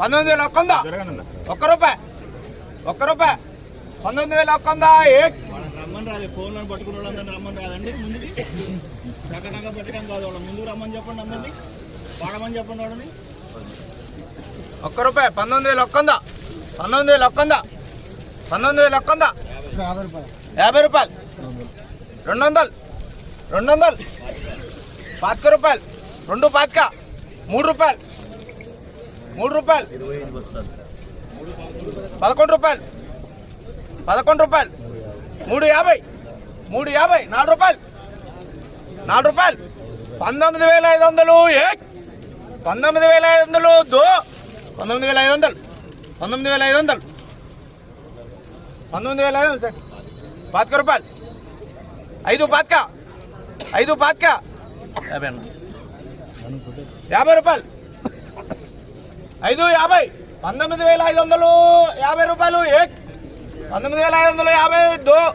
పంతొమ్మిది వేల ఒక్క ఒక్క రూపాయి. ఒక్క రూపాయి. పంతొమ్మిది వేల ఒక్క రమ్మని రాదు ఫోన్లో పట్టుకున్న వాళ్ళందరినీ రమ్మని రాదండి. ముందుకి. చక్కగా పెట్టడం కాదు వాళ్ళ ముందుకు రమ్మని చెప్పండి అందరినీ. చెప్పండి వాళ్ళని. ఒక్క రూపాయి. పంతొమ్మిది వేల ఒక్క వంద పంతొమ్మిది వేల ఒక్క వంద పంతొమ్మిది వేల ఒక్క యాభై రూపాయలు. రెండు వందలు రెండు వందలు పాతిక రూపాయలు. రెండు పాతిక. మూడు రూపాయలు. మూడు రూపాయలు. పదకొండు రూపాయలు. పదకొండు రూపాయలు. మూడు యాభై. మూడు యాభై. నాలుగు రూపాయలు. నాలుగు రూపాయలు. పంతొమ్మిది వేల ఐదు వందలు. ఏ? పంతొమ్మిది వేల ఐదు వందలు. దో? పంతొమ్మిది వేల ఐదు వందలు. పంతొమ్మిది వేల ఐదు వందలు. పంతొమ్మిది వేల ఐదు వందలు సార్. పాతిక రూపాయలు. ఐదు పాతిక. ఐదు పాతిక. యాభై యాభై రూపాయలు. ఐదు యాభై. పంతొమ్మిది వేల ఐదు వందలు యాభై రూపాయలు. ఏక్. పంతొమ్మిది వేల ఐదు వందలు యాభై. దో.